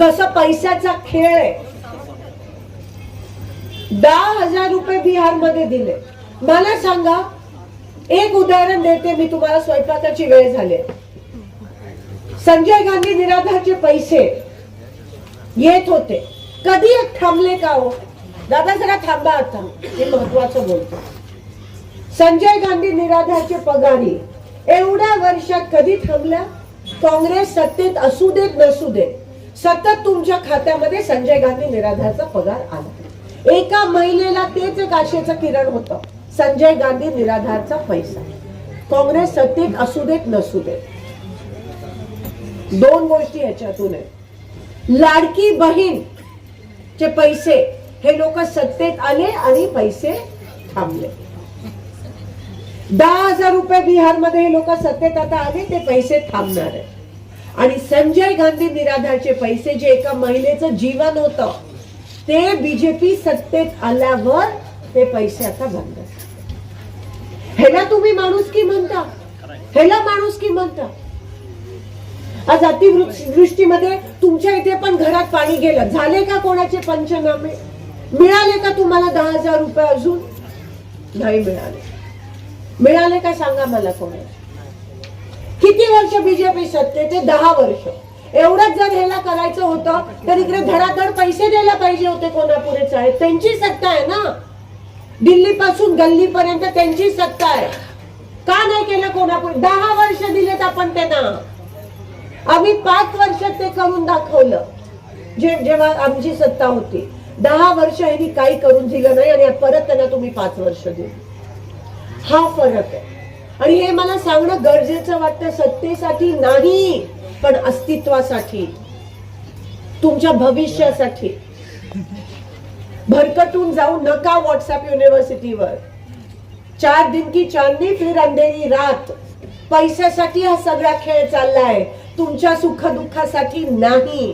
कसं पैशाचा खेळ आहे? दहा हजार रुपये बिहारमध्ये दिले. मला सांगा एक उदाहरण देते मी तुम्हाला स्वयंपाकाची वेळ झाली. संजय गांधी निराधारचे पैसे येत होते. कधी एक थांबले का हो? दादा जरा थांबा आता हे महत्वाचं बोलतो. संजय गांधी निराधारचे पगारी एवढ्या वर्षात कधी थांबल्या? काँग्रेस सत्तेत असू देत नसू देत. सतत तुमच्या खात्यामध्ये संजय गांधी निराधारचा पगार आला. एका महिलेला तेच एक आशेचं किरण होतं. संजय गांधी निराधारचा पैसा. काँग्रेस सत्तेत असू देत नसू देत. दोन गोष्टी याच्यातून आहेत. लाडकी बहीण चे पैसे हे लोक सत्तेत आले आणि पैसे थांबले. दहा हजार रुपये बिहारमध्ये हे लोक सत्तेत आता आले ते पैसे थांबणार आहे आणि संजय गांधी निराधारचे पैसे जे एका महिलेचं जीवन होतं ते बीजेपी सत्तेत आल्यावर ते पैसे आता बंद ह्याला तुम्ही माणूस की म्हणता? ह्याला माणुसकी म्हणता? आज अतिवृष्टीमध्ये तुमच्या इथे पण घरात पाणी गेलं. झाले का कोणाचे पंचनामे? मिळाले का तुम्हाला दहा हजार रुपये अजून? नाही मिळाले. मिळाले का सांगा मला कोणाचे? किती वर्ष बीजेपी सत्ते ते दहा वर्ष. एवढंच जर ह्याला करायचं होतं तर इकडे धडाधड पैसे द्यायला पाहिजे होते कोल्हापुरेच आहे त्यांची सत्ता आहे ना. दिल्ली पासून गल्ली पर्यंत त्यांची सत्ता आहे. का नाही केलं कोल्हापूर? दहा वर्ष दिलेत आपण त्यांना. आम्ही पाच वर्षात ते करून दाखवलं. जे जेव्हा आमची सत्ता होती. दहा वर्ष यांनी काही करून दिलं नाही आणि परत त्यांना तुम्ही पाच वर्ष दिली. हा फरक आहे. आणि हे मला सांगणं गरजेचं वाटतं सत्तेसाठी नाही पण अस्तित्वासाठी. तुमच्या भविष्यासाठी. भरकटून जाऊ नका व्हॉट्सअप युनिव्हर्सिटीवर चार दिन की चांदनी फिर अंधेरी रात. पैशासाठी हा सगळा खेळ चाललाय. तुमच्या सुख दुःखासाठी नाही.